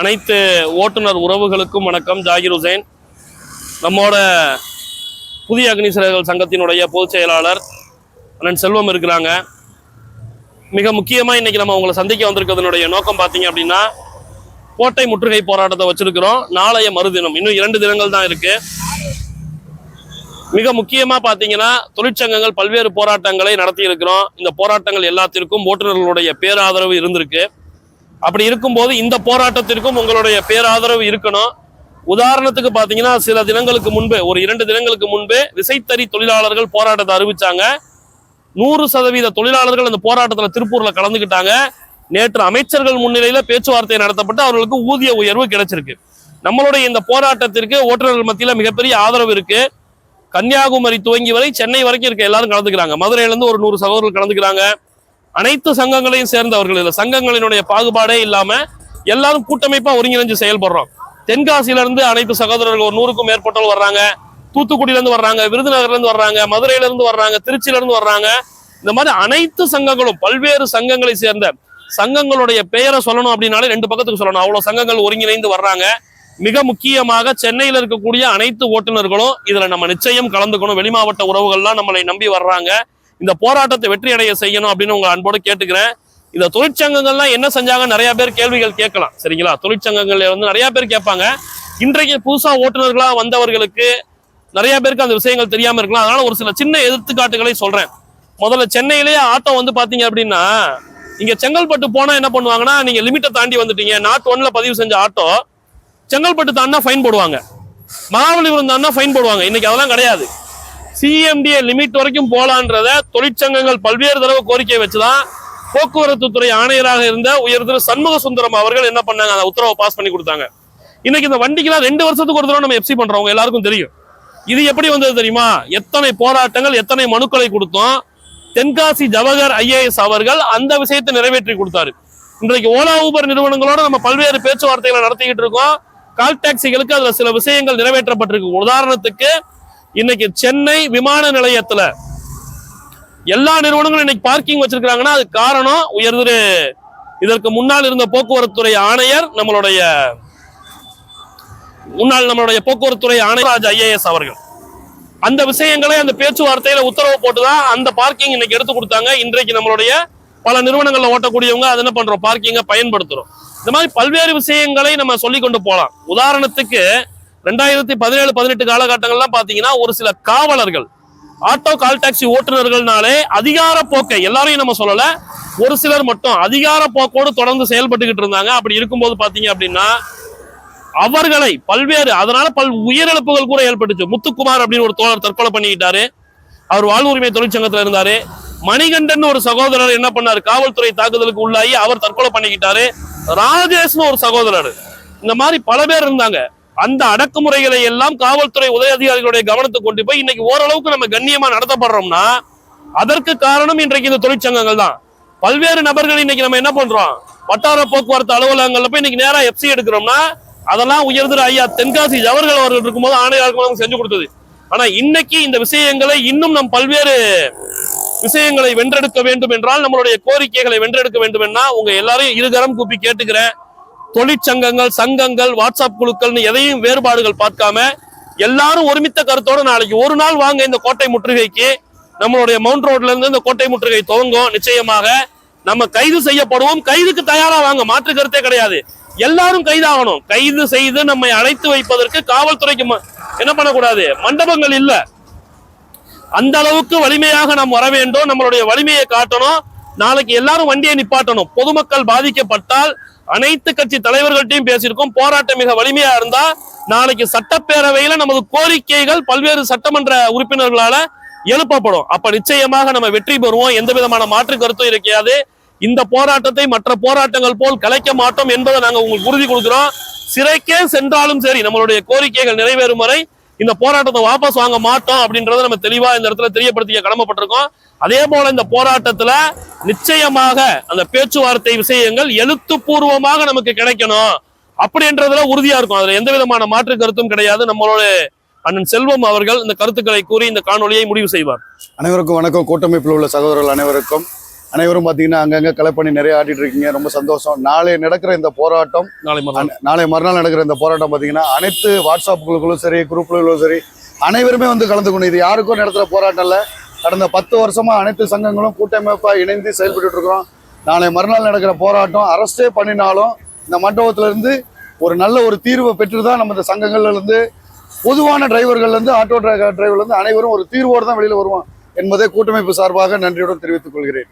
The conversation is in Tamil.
அனைத்து ஓட்டுநர் உறவுகளுக்கும் வணக்கம். ஜாகிர் ஹுசைன் நம்மோட புதிய அக்னிசிறர்கள் சங்கத்தினுடைய பொதுச் செயலாளர் அண்ணன் செல்வம் இருக்கிறாங்க. மிக முக்கியமாக இன்னைக்கு நம்ம உங்களை சந்திக்க வந்திருக்கிறதுனுடைய நோக்கம் பார்த்தீங்க அப்படின்னா கோட்டை முற்றுகை போராட்டத்தை வச்சிருக்கிறோம். நாளைய மறுதினம். இன்னும் இரண்டு தினங்கள் தான் இருக்கு. மிக முக்கியமா பாத்தீங்கன்னா தொழிற்சங்கங்கள் பல்வேறு போராட்டங்களை நடத்தி இருக்கிறோம். இந்த போராட்டங்கள் எல்லாத்திற்கும் ஓட்டுநர்களுடைய பேராதரவு இருந்திருக்கு. அப்படி இருக்கும்போது இந்த போராட்டத்திற்கும் உங்களுடைய பேராதரவு இருக்கணும். உதாரணத்துக்கு பாத்தீங்கன்னா சில தினங்களுக்கு முன்பு ஒரு இரண்டு தினங்களுக்கு முன்பு விசைத்தறி தொழிலாளர்கள் போராட்டத்தை அறிவிச்சாங்க. நூறு சதவீத தொழிலாளர்கள் அந்த போராட்டத்தில் திருப்பூர்ல கலந்துக்கிட்டாங்க. நேற்று அமைச்சர்கள் முன்னிலையில பேச்சுவார்த்தை நடத்தப்பட்டு அவர்களுக்கு ஊதிய உயர்வு கிடைச்சிருக்கு. நம்மளுடைய இந்த போராட்டத்திற்கு ஓட்டுநர்கள் மத்தியில மிகப்பெரிய ஆதரவு இருக்கு. கன்னியாகுமரி துவங்கி வரை சென்னை வரைக்கும் இருக்க எல்லாரும் கலந்துக்கிறாங்க. மதுரையிலேருந்து ஒரு நூறு சகோதரர்கள் கலந்துக்கிறாங்க. அனைத்து சங்கங்களையும் சேர்ந்தவர்கள் இல்லை. சங்கங்களினுடைய பாகுபாடே இல்லாம எல்லாரும் கூட்டமைப்பா ஒருங்கிணைஞ்சு செயல்படுறோம். தென்காசியில இருந்து அனைத்து சகோதரர்கள் ஒரு நூறுக்கும் மேற்பட்டவர்கள் வர்றாங்க. தூத்துக்குடியில இருந்து வர்றாங்க விருதுநகர்ல இருந்து வர்றாங்க மதுரையில இருந்து வர்றாங்க திருச்சியில இருந்து வர்றாங்க. இந்த மாதிரி அனைத்து சங்கங்களும் பல்வேறு சங்கங்களை சேர்ந்த சங்கங்களுடைய பெயரை சொல்லணும் அப்படின்னாலே ரெண்டு பக்கத்துக்கு சொல்லணும். அவ்வளவு சங்கங்கள் ஒருங்கிணைந்து வர்றாங்க. மிக முக்கியமாக சென்னையில் இருக்கக்கூடிய அனைத்து ஓட்டுநர்களும் இதுல நம்ம நிச்சயம் கலந்துக்கணும். வெளிமாவட்ட உறவுகள்லாம் நம்மளை நம்பி வர்றாங்க. இந்த போராட்டத்தை வெற்றி அடைய செய்யணும் அப்படின்னு உங்க அன்போடு கேட்டுக்கிறேன். இந்த தொழிற்சங்கங்கள்லாம் என்ன செஞ்சாங்க? நிறைய பேர் கேள்விகள் கேட்கலாம். சரிங்களா? தொழிற்சங்கங்கள்ல வந்து நிறைய பேர் கேட்பாங்க. இன்றைக்கு புதுசா ஓட்டுநர்களா வந்தவர்களுக்கு நிறைய பேருக்கு அந்த விஷயங்கள் தெரியாம இருக்கலாம். அதனால ஒரு சில சின்ன எடுத்துக்காட்டுகளை சொல்றேன். முதல்ல சென்னையிலேயே ஆட்டோ வந்து பாத்தீங்க அப்படின்னா இங்க செங்கல்பட்டு போனா என்ன பண்ணுவாங்கன்னா நீங்க லிமிட்டை தாண்டி வந்துட்டீங்க. நாட் ஒன்ல பதிவு செஞ்ச ஆட்டோ செங்கல்பட்டு தாண்டா ஃபைன் போடுவாங்க. மகாபலிபுரம் தாண்டா ஃபைன் போடுவாங்க. இன்னைக்கு அதெல்லாம் கிடையாது. சிஎம்டிஏ லிமிட் வரைக்கும் போலான்றத தொழிற்சங்கங்கள் பல்வேறு தடவை கோரிக்கை வச்சுதான் போக்குவரத்து துறை ஆணையராக இருந்த உயர் திரு சண்முக சுந்தரம் அவர்கள் என்ன பண்ணாங்க? அந்த உத்தரவை பாஸ் பண்ணி கொடுத்தாங்க. இன்னைக்கு இந்த வண்டிக்கெல்லாம் ரெண்டு வருஷத்துக்கு ஒரு தடவை நம்ம எஃப்சி பண்றவங்க எல்லாருக்கும் தெரியும். இது எப்படி வந்தது தெரியுமா? எத்தனை போராட்டங்கள் எத்தனை மனுக்களை கொடுத்தோம்? தென்காசி ஜவஹர் ஐஏஎஸ் அவர்கள் அந்த விஷயத்தை நிறைவேற்றி கொடுத்தாரு. இன்றைக்கு ஓலா ஊபர் நிறுவனங்களோட நம்ம பல்வேறு பேச்சுவார்த்தைகளை நடத்திக்கிட்டு இருக்கோம். கால் டாக்ஸிகளுக்கு அதுல சில விஷயங்கள் நிறைவேற்றப்பட்டிருக்கு. உதாரணத்துக்கு இன்னைக்கு சென்னை விமான நிலையத்துல எல்லா நிறுவனங்களும் இன்னைக்கு பார்க்கிங் வச்சிருக்காங்கன்னா அது காரணம் உயர்திரு இதற்கு முன்னால் இருந்த போக்குவரத்துறை ஆணையர் நம்மளுடைய முன்னாள் நம்மளுடைய போக்குவரத்துறை துறை ஆணையர் ஐஏஎஸ் அவர்கள். அந்த விஷயங்களை அந்த பேச்சுவார்த்தையில உத்தரவு போட்டுதான் அந்த பார்க்கிங் இன்னைக்கு எடுத்து கொடுத்தாங்க. இன்றைக்கு நம்மளுடைய பல நிறுவனங்கள்ல ஓட்டக்கூடியவங்க அது என்ன பண்றோம்? பார்க்கிங்கை பயன்படுத்துறோம். இந்த மாதிரி பல்வேறு விஷயங்களை நம்ம சொல்லி கொண்டு போகலாம். உதாரணத்துக்கு ரெண்டாயிரத்தி பதினேழு பதினெட்டு காலகட்டங்கள்லாம் பாத்தீங்கன்னா ஒரு சில காவலர்கள் ஆட்டோ கால் டாக்ஸி ஓட்டுநர்கள்னாலே அதிகார போக்கை எல்லாரையும் நம்ம சொல்லல ஒரு சிலர் மட்டும் அதிகார போக்கோடு தொடர்ந்து செயல்பட்டுக்கிட்டு இருந்தாங்க. அப்படி இருக்கும்போது பாத்தீங்க அப்படின்னா அவர்களை பல்வேறு அதனால பல் உயிரிழப்புகள் கூட ஏற்பட்டுச்சு. முத்துக்குமார் அப்படின்னு ஒரு தோழர் தற்கொலை பண்ணிக்கிட்டாரு. அவர் வாழ்வுரிமை தொழிற்சங்கத்துல இருந்தாரு. மணிகண்டன் ஒரு சகோதரர் என்ன பண்ணாரு? காவல்துறை தாக்குதலுக்கு உள்ளாகி அவர் தற்கொலை பண்ணிக்கிட்டாரு. ராஜேஷ்னு ஒரு சகோதரர். இந்த மாதிரி பல பேர் இருந்தாங்க. அந்த அடக்குமுறைகளை எல்லாம் காவல்துறை உதவி அதிகாரிகளுடைய கவனத்தை கொண்டு போய் இன்னைக்கு ஓரளவுக்கு நம்ம கண்ணியமா நடத்தப்படுறோம்னா அதற்கு காரணம் இன்றைக்கு இந்த தொழிற்சங்கங்கள் தான். பல்வேறு நபர்கள் இன்னைக்கு நம்ம என்ன பண்றோம்? வட்டார போக்குவரத்து அலுவலகங்கள்ல போய் இன்னைக்கு நேரா எப்சி எடுக்கிறோம்னா அதெல்லாம் உயர்ந்துற ஐயா தென்காசி ஜவர்கள் அவர்கள் இருக்கும்போது ஆணையாளர்கள் செஞ்சு கொடுத்தது. ஆனா இன்னைக்கு இந்த விஷயங்களை இன்னும் நம் பல்வேறு விஷயங்களை வென்றெடுக்க வேண்டும் என்றால் நம்மளுடைய கோரிக்கைகளை வென்றெடுக்க வேண்டும் என்ன உங்க எல்லாரையும் இருகரம் கூப்பி கேட்டுக்கிறேன். தொழிற்சங்கங்கள் சங்கங்கள் வாட்ஸ்அப் குழுக்கள்னு எதையும் வேறுபாடுகள் பார்க்காம எல்லாரும் ஒருமித்த கருத்தோட நாளைக்கு ஒரு நாள் வாங்க இந்த கோட்டை முற்றுகைக்கு. நம்மளுடைய மவுண்ட் ரோட்ல இருந்து இந்த கோட்டை முற்றுகை துவங்கும். நிச்சயமாக நம்ம கைது செய்யப்படுவோம். கைதுக்கு தயாரா வாங்க மாற்று கருத்தே கிடையாது. எல்லாரும் கைதாகணும். கைது செய்து நம்மை அழைத்து வைப்பதற்கு காவல்துறைக்கு என்ன பண்ணக்கூடாது? மண்டபங்கள் இல்லை. அந்த அளவுக்கு வலிமையாக நாம் வர வேண்டும். நம்மளுடைய வலிமையை காட்டணும். நாளைக்கு எல்லாரும் வண்டியை நிப்பாட்டணும். பொதுமக்கள் பாதிக்கப்பட்டால் அனைத்து கட்சி தலைவர்கள்ட்டையும் பேசியிருக்கோம். போராட்டம் மிக வலிமையா இருந்தா நாளைக்கு சட்டப்பேரவையில நமது கோரிக்கைகள் பல்வேறு சட்டமன்ற உறுப்பினர்களால எழுப்பப்படும். அப்ப நிச்சயமாக நம்ம வெற்றி பெறுவோம். எந்த விதமான மாற்று கருத்தும் இருக்காது. இந்த போராட்டத்தை மற்ற போராட்டங்கள் போல் கலைக்க மாட்டோம் என்பதை நாங்கள் உங்களுக்கு உறுதி கொடுக்கிறோம். சிறைக்கே சென்றாலும் சரி நம்மளுடைய கோரிக்கைகள் நிறைவேறும் வரை இந்த போராட்டத்தை வாபஸ் வாங்க மாட்டோம் அப்படின்றத நம்ம தெளிவா இந்த இடத்துல தெரியப்படுத்திக்க கடமைப்பட்டிருக்கோம். அதே போல இந்த போராட்டத்துல நிச்சயமாக அந்த பேச்சுவார்த்தை விஷயங்கள் எழுத்துப்பூர்வமாக நமக்கு கிடைக்கணும் அப்படின்றதுல உறுதியா இருக்கும். அதுல எந்த விதமான மாற்று கருத்தும் கிடையாது. நம்மளோட அண்ணன் செல்வம் அவர்கள் இந்த கருத்துக்களை கூறி இந்த காணொலியை முடிவு செய்வார். அனைவருக்கும் வணக்கம். கூட்டமைப்பில் உள்ள சகோதரர்கள் அனைவருக்கும் அனைவரும் பார்த்தீங்கன்னா அங்கங்கே கலை பண்ணி நிறைய ஆடிட்டு இருக்கீங்க. ரொம்ப சந்தோஷம். நாளை நடக்கிற இந்த போராட்டம் நாளை நாளை மறுநாள் நடக்கிற இந்த போராட்டம் பார்த்தீங்கன்னா அனைத்து வாட்ஸ்அப் குழுக்களும் சரி குரூப்களும் சரி அனைவருமே வந்து கலந்துக்கணும் இது யாருக்கும் நடத்துகிற போராட்டம் இல்லை. கடந்த பத்து வருஷமா அனைத்து சங்கங்களும் கூட்டமைப்பா இணைந்து செயல்பட்டு இருக்கிறோம். நாளை மறுநாள் நடக்கிற போராட்டம் அரஸ்டே பண்ணினாலும் இந்த மண்டபத்துல இருந்து ஒரு நல்ல ஒரு தீர்வை பெற்று தான் நம்ம இந்த சங்கங்கள்ல இருந்து பொதுவான டிரைவர்கள்ல இருந்து ஆட்டோ டிரைவர்ல இருந்து அனைவரும் ஒரு தீர்வோடு தான் வெளியில வருவோம். என்பதை கூட்டமைப்பு சார்பாக நன்றியுடன் தெரிவித்துக் கொள்கிறேன்.